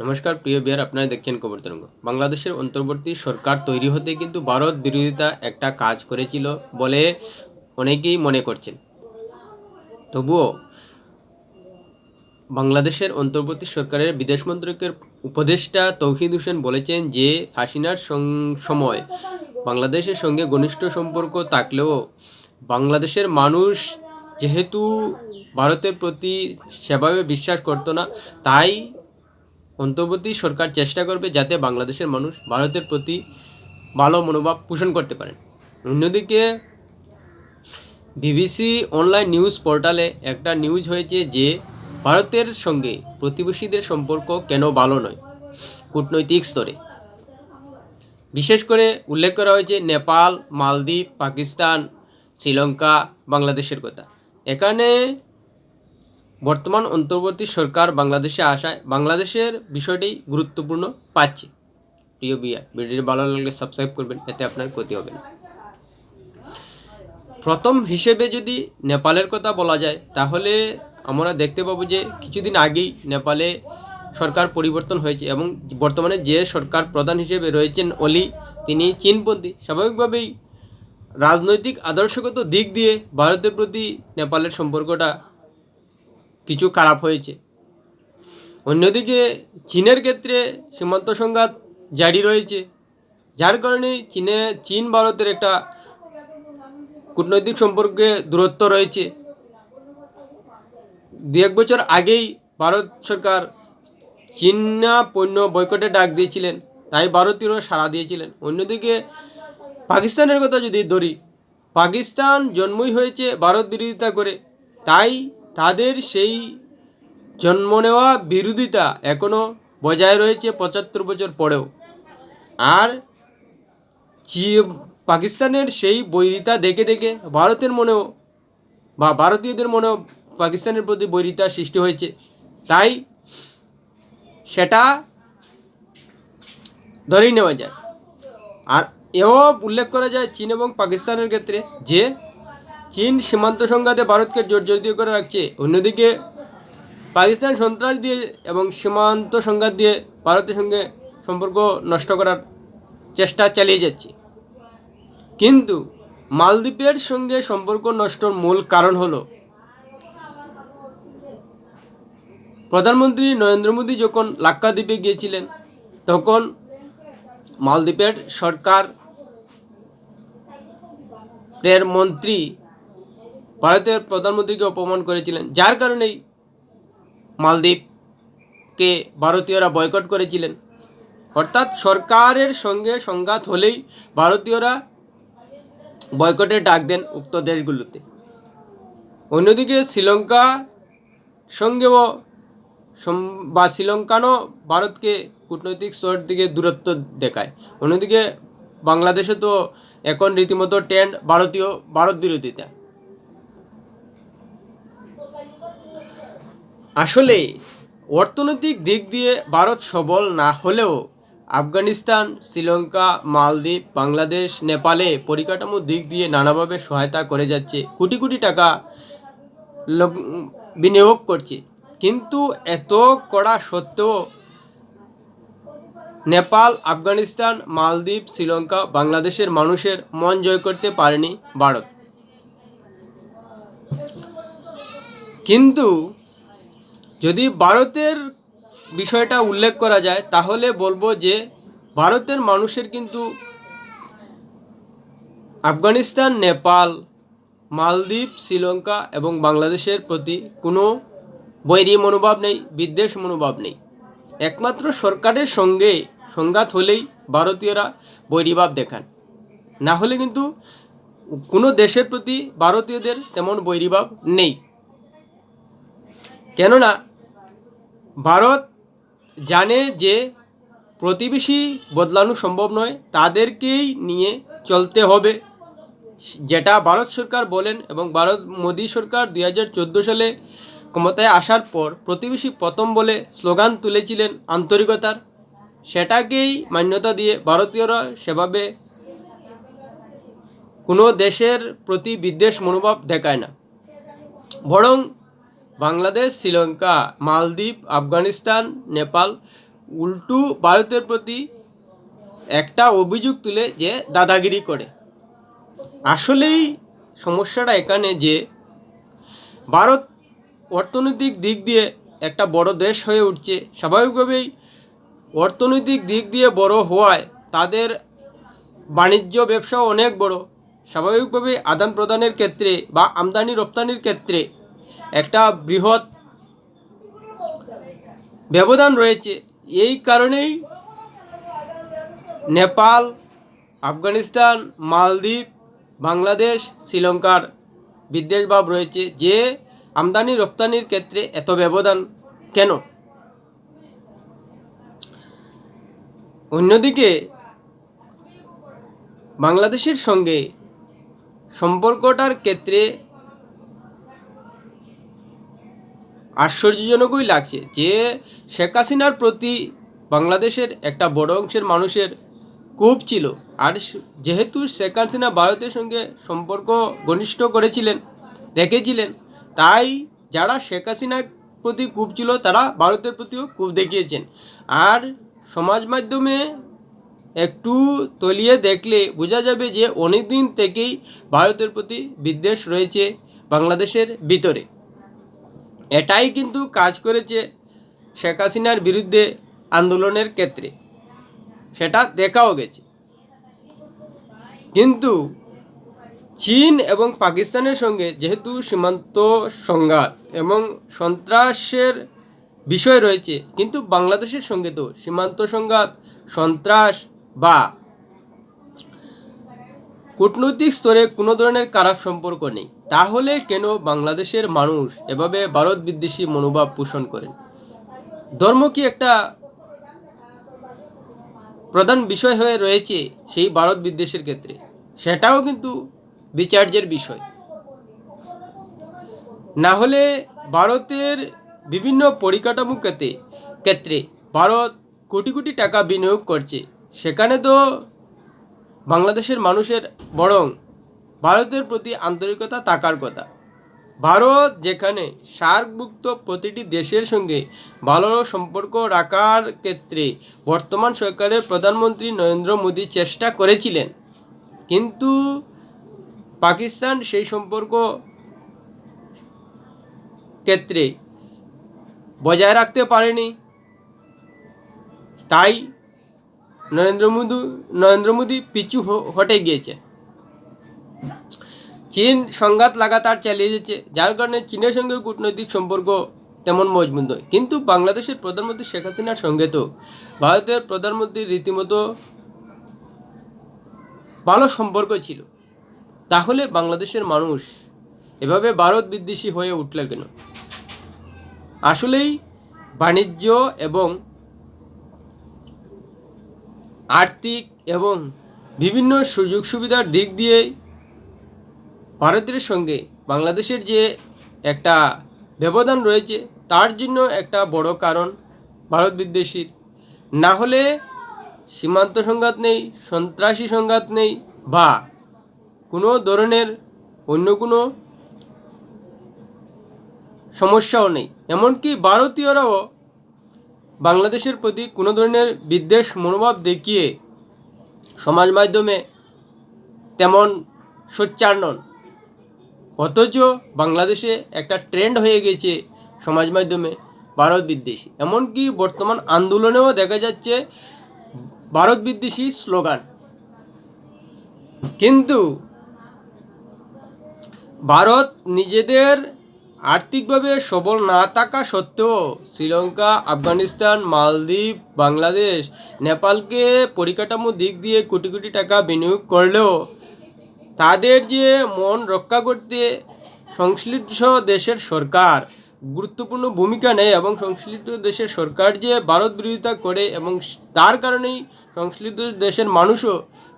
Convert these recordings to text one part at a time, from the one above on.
নমস্কার, প্রিয় বিহার আপনারা দেখছেন খবর তরঙ্গ। বাংলাদেশের অন্তর্বর্তী সরকার তৈরি হতে কিন্তু ভারত বিরোধিতা একটা কাজ করেছিল বলে অনেকেই মনে করছেন। তবুও বাংলাদেশের অন্তর্বর্তী সরকারের বিদেশ মন্ত্রকের উপদেষ্টা তৌহিদ হোসেন বলেছেন যে, হাসিনার সময় বাংলাদেশের সঙ্গে ঘনিষ্ঠ সম্পর্ক থাকলেও বাংলাদেশের মানুষ যেহেতু ভারতের প্রতি সেভাবে বিশ্বাস করতো না, তাই অন্তর্বর্তী সরকার চেষ্টা করবে যাতে বাংলাদেশের মানুষ ভারতের প্রতি ভালো মনোভাব পোষণ করতে পারেন অন্যদিকে, বিবিসি অনলাইন নিউজ পোর্টালে একটা নিউজ হয়েছে যে, ভারতের সঙ্গে প্রতিবেশীদের সম্পর্ক কেন ভালো নয়? কূটনৈতিক স্তরে। বিশেষ করে উল্লেখ করা হয়েছে নেপাল, মালদ্বীপ, পাকিস্তান, শ্রীলঙ্কা, বাংলাদেশের কথা। এখানে বর্তমান অন্তর্বর্তী সরকার বাংলাদেশে আসায় বাংলাদেশের বিষয়টি গুরুত্বপূর্ণ পাচ্ছে। প্রিয় বিয়া ভিডিওটি ভালো লাগলে সাবস্ক্রাইব করবেন, এতে আপনার ক্ষতি হবে না। প্রথম হিসেবে যদি নেপালের কথা বলা যায়, তাহলে আমরা দেখতে পাবো যে কিছুদিন আগেই নেপালে সরকার পরিবর্তন হয়েছে এবং বর্তমানে যে সরকার প্রধান হিসেবে রয়েছেন অলি, তিনি চীনপন্থী। স্বাভাবিকভাবেই রাজনৈতিক আদর্শগত দিক দিয়ে ভারতের প্রতি নেপালের সম্পর্কটা কিছু খারাপ হয়েছে। অন্যদিকে চীনের ক্ষেত্রে সীমান্ত সংঘাত জারি রয়েছে। যার কারণে চীনে, চীন ভারতের একটা কূটনৈতিক সম্পর্কে দূরত্ব রয়েছে। দু এক বছর আগেই ভারত সরকার চীনা পণ্য বয়কটে ডাক দিয়েছিলেন, তাই ভারতীয়রা সাড়া দিয়েছিলেন। অন্যদিকে পাকিস্তানের কথা যদি ধরি, পাকিস্তান জন্মই হয়েছে ভারত বিরোধিতা করে, তাই তাদের সেই জন্ম নেওয়া বিরোধিতা এখনও বজায় রয়েছে পঁচাত্তর বছর পরেও। আর পাকিস্তানের সেই বৈরিতা দেখে দেখে ভারতের মনেও বা ভারতীয়দের মনেও পাকিস্তানের প্রতি বৈরিতা সৃষ্টি হয়েছে। তাই সেটা ধরেই নেওয়া যায়। আর এও উল্লেখ করা যায় চীন এবং পাকিস্তানের ক্ষেত্রে যে চীন সীমান্ত সংঘাতে ভারতকে জর্জরিত করে রাখছে। অন্যদিকে, পাকিস্তান সন্ত্রাস দিয়ে এবং সীমান্ত সংঘাত দিয়ে ভারতের সঙ্গে সম্পর্ক নষ্ট করার চেষ্টা চালিয়ে যাচ্ছে। কিন্তু মালদ্বীপের সঙ্গে সম্পর্ক নষ্টর মূল কারণ হলো, প্রধানমন্ত্রী নরেন্দ্র মোদী যখন লাক্ষাদ্বীপে গিয়েছিলেন, তখন মালদ্বীপের সরকার এর মন্ত্রী ভারতের প্রধানমন্ত্রীকে অপমান করেছিলেন, যার কারণেই মালদ্বীপকে ভারতীয়রা বয়কট করেছিলেন। অর্থাৎ সরকারের সঙ্গে সংঘাত হলেই ভারতীয়রা বয়কটের ডাক দেন উক্ত দেশগুলোতে। অন্যদিকে শ্রীলঙ্কা সঙ্গেও বা শ্রীলঙ্কানও ভারতকে কূটনৈতিক স্তর দিকে দূরত্ব দেখায়। অন্যদিকে বাংলাদেশে তো এখন রীতিমতো ট্রেন্ড ভারতীয় ভারত বিরোধিতা। আসলে অর্থনৈতিক দিক দিয়ে ভারত সবল না হলেও আফগানিস্তান, শ্রীলঙ্কা, মালদ্বীপ, বাংলাদেশ, নেপালে পরিকাঠামোর দিক দিয়ে নানাভাবে সহায়তা করে যাচ্ছে। কোটি কোটি টাকা বিনিয়োগ করছে। কিন্তু এত করা সত্ত্বেও নেপাল, আফগানিস্তান, মালদ্বীপ, শ্রীলঙ্কা বাংলাদেশের মানুষের মন জয় করতে পারেনি ভারত। কিন্তু যদি ভারতের বিষয়টা উল্লেখ করা যায়, তাহলে বলব যে ভারতের মানুষের কিন্তু আফগানিস্তান, নেপাল, মালদ্বীপ, শ্রীলঙ্কা এবং বাংলাদেশের প্রতি কোনো বৈরী মনোভাব নেই, বিদ্বেষ মনোভাব নেই। একমাত্র সরকারের সঙ্গে সংঘাত হলেই ভারতীয়রা বৈরীভাব দেখান। না হলে কিন্তু কোনো দেশের প্রতি ভারতীয়দের তেমন বৈরীভাব নেই। কেননা ভারত জানে যে প্রতিবেশী বদলানো সম্ভব নয়, তাদেরকেই নিয়ে চলতে হবে। যেটা ভারত সরকার বলেন এবং ভারত মোদী সরকার দুই হাজার চোদ্দ সালে ক্ষমতায় আসার পর প্রতিবেশী প্রথম বলে স্লোগান তুলেছিলেন আন্তরিকতার। সেটাকেই মান্যতা দিয়ে ভারতীয়রা সেভাবে কোনো দেশের প্রতি বিদ্বেষ মনোভাব দেখায় না। বরং বাংলাদেশ, শ্রীলঙ্কা, মালদ্বীপ, আফগানিস্তান, নেপাল উল্টু ভারতের প্রতি একটা অভিযোগ তুলে যে দাদাগিরি করে। আসলেই সমস্যাটা এখানে যে ভারত অর্থনৈতিক দিক দিয়ে একটা বড় দেশ হয়ে উঠছে। স্বাভাবিকভাবেই অর্থনৈতিক দিক দিয়ে বড় হওয়ায় তাদের বাণিজ্য ব্যবসাও অনেক বড়। স্বাভাবিকভাবেই আদান প্রদানের ক্ষেত্রে বা আমদানি রপ্তানির ক্ষেত্রে একটা বৃহৎ ব্যবধান রয়েছে। এই কারণেই নেপাল, আফগানিস্তান, মালদ্বীপ, বাংলাদেশ, শ্রীলঙ্কার বিদ্বেষভাব রয়েছে যে আমদানি রপ্তানির ক্ষেত্রে এত ব্যবধান কেন? অন্যদিকে, বাংলাদেশের সঙ্গে সম্পর্কটার ক্ষেত্রে আশ্চর্যজনকই লাগছে যে শেখ হাসিনার প্রতি বাংলাদেশের একটা বড় অংশের মানুষের কূপ ছিল। আর যেহেতু শেখ হাসিনা ভারতের সঙ্গে সম্পর্ক ঘনিষ্ঠ করেছিলেন রেখেছিলেন তাই যারা শেখ হাসিনার প্রতি কূপ ছিল, তারা ভারতের প্রতিও কূপ দেখিয়েছেন। আর সমাজ মাধ্যমে একটু তলিয়ে দেখলে বোঝা যাবে যে অনেক দিন থেকেই ভারতের প্রতি বিদ্বেষ রয়েছে বাংলাদেশের ভিতরে। এটাই কিন্তু কাজ করেছে শেখ হাসিনার বিরুদ্ধে আন্দোলনের ক্ষেত্রে। সেটা দেখাও গেছে। কিন্তু চীন এবং পাকিস্তানের সঙ্গে যেহেতু সীমান্ত সংঘাত এবং সন্ত্রাসের বিষয় রয়েছে, কিন্তু বাংলাদেশের সঙ্গে তো সীমান্ত সংঘাত, সন্ত্রাস বা কূটনৈতিক স্তরে কোনো ধরনের খারাপ সম্পর্ক নেই। তাহলে কেন বাংলাদেশের মানুষ এভাবে ভারত বিদ্বেষী মনোভাব পোষণ করেন? ধর্ম কি একটা প্রধান বিষয় হয়ে রয়েছে সেই ভারত বিদ্বেষের ক্ষেত্রে? সেটাও কিন্তু বিচার্যের বিষয়। না হলে ভারতের বিভিন্ন পরিকাঠামো ক্ষেত্রে ক্ষেত্রে ভারত কোটি কোটি টাকা বিনিয়োগ করছে। সেখানে তো বাংলাদেশের মানুষের বরং ভারতের প্রতি আন্তরিকতা থাকার কথা। ভারত যেখানে সার্কভুক্ত প্রতিটি দেশের সঙ্গে ভালো সম্পর্ক রাখার ক্ষেত্রে বর্তমান সরকারের প্রধানমন্ত্রী নরেন্দ্র মোদী চেষ্টা করেছিলেন। কিন্তু পাকিস্তান সেই সম্পর্ক ক্ষেত্রে বজায় রাখতে পারেনি। তাই নরেন্দ্র মোদী নরেন্দ্র মোদী পিছু হটে গিয়েছে চীন সংঘাত লাগাতার চালিয়ে যাচ্ছে, যার কারণে চীনের সঙ্গে কূটনৈতিক সম্পর্ক তেমন মজবুত নয়। কিন্তু বাংলাদেশের প্রধানমন্ত্রী শেখ হাসিনার সঙ্গে তো ভারতের প্রধানমন্ত্রী রীতিমতো ভালো সম্পর্ক ছিল। তাহলে বাংলাদেশের মানুষ এভাবে ভারত বিদ্বেষী হয়ে উঠল কেন? আসলেই বাণিজ্য এবং আর্থিক এবং বিভিন্ন সুযোগ সুবিধার দিক দিয়ে ভারতের সঙ্গে বাংলাদেশের যে একটা ব্যবধান রয়েছে, তার জন্য একটা বড় কারণ ভারত বিদ্বেষীর। না হলে সীমান্ত সংঘাত নেই, সন্ত্রাসী সংঘাত নেই, বা কোনো ধরনের অন্য কোনো সমস্যাও নেই। এমনকি ভারতীয়রাও বাংলাদেশের প্রতি কোনো ধরনের বিদ্বেষ মনোভাব দেখিয়ে সমাজ মাধ্যমে তেমন সোচ্চার নন। অথচ বাংলাদেশে একটা ট্রেন্ড হয়ে গেছে সমাজ মাধ্যমে, ভারত বিদ্বেষী। এমনকি বর্তমান আন্দোলনেও দেখা যাচ্ছে ভারত বিদ্বেষী স্লোগান। কিন্তু ভারত নিজেদের আর্থিকভাবে সবল না থাকা সত্ত্বেও শ্রীলঙ্কা, আফগানিস্তান, মালদ্বীপ, বাংলাদেশ, নেপালকে পরিকাঠামো দিক দিয়ে কোটি কোটি টাকা বিনিয়োগ করলেও তাদের যে মন রক্ষা করতে সংশ্লিষ্ট দেশের সরকার গুরুত্বপূর্ণ ভূমিকা নেয় এবং সংশ্লিষ্ট দেশের সরকার যে ভারত বিরোধিতা করে এবং তার কারণেই সংশ্লিষ্ট দেশের মানুষও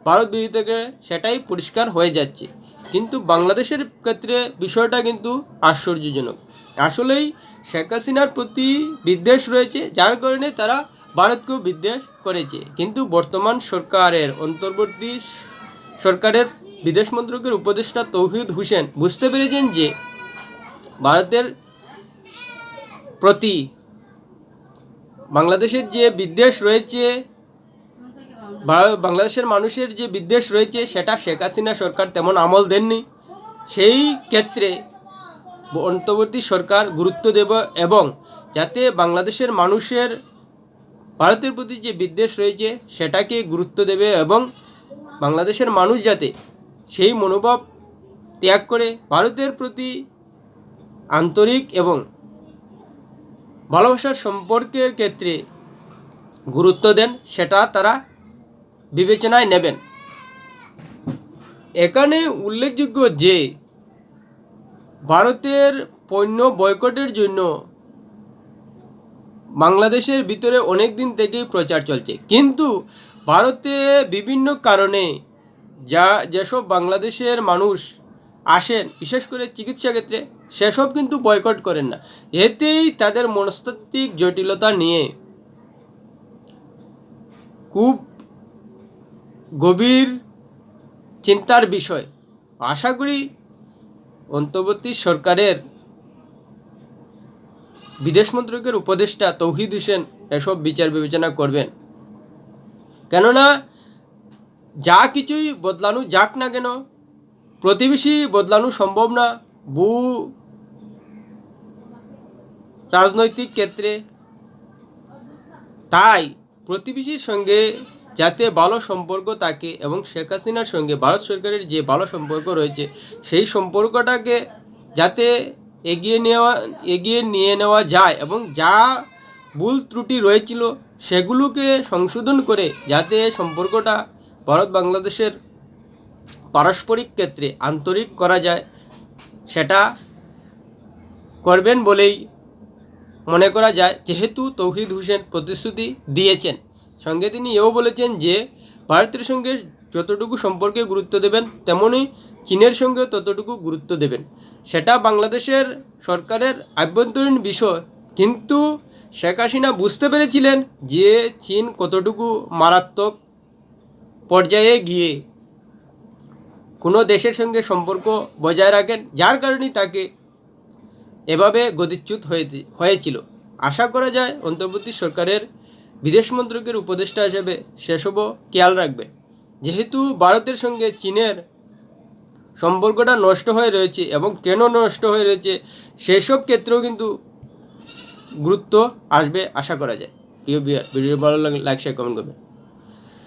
ভারত বিরোধিতাকে সেটাই পরিষ্কার হয়ে যাচ্ছে। কিন্তু বাংলাদেশের ক্ষেত্রে বিষয়টা কিন্তু আশ্চর্যজনক। আসলেই শেখ হাসিনার প্রতি বিদ্বেষ রয়েছে, যার কারণে তারা ভারতকেও বিদ্বেষ করেছে। কিন্তু বর্তমান সরকারের, অন্তর্বর্তী সরকারের বিদেশ মন্ত্রকের উপদেষ্টা তৌহিদ হোসেন বুঝতে পেরেছেন যে ভারতের প্রতি বাংলাদেশের যে বিদ্বেষ রয়েছে বাংলাদেশের মানুষের যে বিদ্বেষ রয়েছে, সেটা শেখ হাসিনা সরকার তেমন আমল দেননি। সেই ক্ষেত্রে অন্তর্বর্তী সরকার গুরুত্ব দেব এবং যাতে বাংলাদেশের মানুষের, ভারতের প্রতি যে বিদ্বেষ রয়েছে, সেটাকে গুরুত্ব দেবে এবং বাংলাদেশের মানুষ যাতে সেই মনোভাব ত্যাগ করে ভারতের প্রতি আন্তরিক এবং ভালোবাসার সম্পর্কের ক্ষেত্রে গুরুত্ব দেন, সেটা তারা বিবেচনায় নেবেন। এখানে উল্লেখযোগ্য যে, ভারতের পণ্য বয়কটের জন্য বাংলাদেশের ভিতরে অনেক দিন থেকেই প্রচার চলছে। কিন্তু ভারতে বিভিন্ন কারণে যা যেসব বাংলাদেশের মানুষ আসেন, বিশেষ করে চিকিৎসা ক্ষেত্রে, সেসব কিন্তু বয়কট করেন না। এতেই তাদের মনস্তাত্ত্বিক জটিলতা নিয়ে খুব গভীর চিন্তার বিষয়। আশা করি অন্তর্বর্তী সরকারের, বিদেশ মন্ত্রকের উপদেষ্টা তৌহিদ হোসেন এসব বিচার বিবেচনা করবেন। কেননা যা কিছুই বদলানো, যাক না কেন, প্রতিবেশী বদলানো সম্ভব না। ভূ রাজনৈতিক ক্ষেত্রে তাই প্রতিবেশীর সঙ্গে যাতে ভালো সম্পর্ক থাকে এবং শেখ হাসিনার সঙ্গে ভারত সরকারের যে ভালো সম্পর্ক রয়েছে, সেই সম্পর্কটাকে যাতে এগিয়ে নেওয়া, এগিয়ে নিয়ে নেওয়া যায় এবং যা ভুল ত্রুটি রয়েছিল সেগুলোকে সংশোধন করে যাতে সম্পর্কটা ভারত বাংলাদেশের পারস্পরিক ক্ষেত্রে আন্তরিক করা যায়, সেটা করবেন বলেই মনে করা যায়। যেহেতু তৌহিদ হোসেন প্রতিশ্রুতি দিয়েছেন, সঙ্গে তিনি এও বলেছেন যে ভারতের সঙ্গে যতটুকু সম্পর্কে গুরুত্ব দেবেন তেমনই চীনের সঙ্গেও ততটুকু গুরুত্ব দেবেন। সেটা বাংলাদেশের সরকারের আভ্যন্তরীণ বিষয়। কিন্তু শেখ হাসিনা বুঝতে পেরেছিলেন যে চীন কতটুকু মারাত্মক পর্যায়ে গিয়ে কোনো দেশের সঙ্গে সম্পর্ক বজায় রাখেন, যার কারণে তাকে এভাবে গতিচ্যুত হয়েছে, হয়েছিল। আশা করা যায় অন্তর্বর্তী সরকারের বিদেশ মন্ত্রকের উপদেষ্টা হিসেবে সেসবও খেয়াল রাখবে। যেহেতু ভারতের সঙ্গে চীনের সম্পর্কটা নষ্ট হয়ে রয়েছে এবং কেন নষ্ট হয়ে রয়েছে, সেসব ক্ষেত্রেও কিন্তু গুরুত্ব আসবে, আশা করা যায়। প্রিয় বিয়ার ভিডিও ভালো লাগলে লাইক শেয়ার কমেন্ট করবে